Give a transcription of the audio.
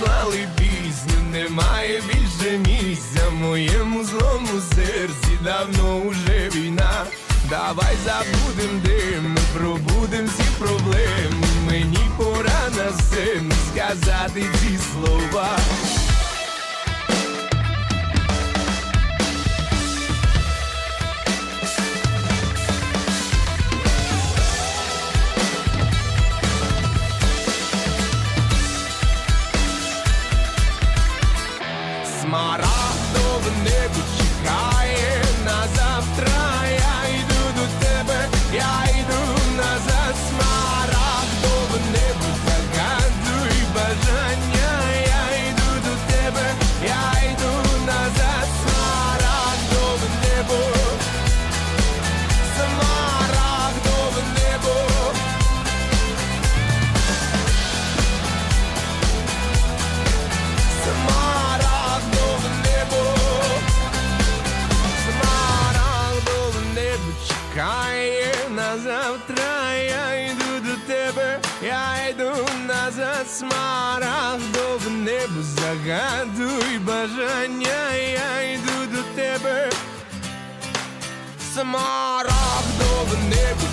Мені прислали пісню, немає більше місця моєму злому серці давно уже війна. Давай забудем дим, пробудем всі проблеми. Мені пора на сим сказати ці слова. Смарагдове небо чекає на завтра. Завтра. Я йду до тебе, я йду назад. в небо, загадуй бажання. Я йду до тебе. Небо на йду до в я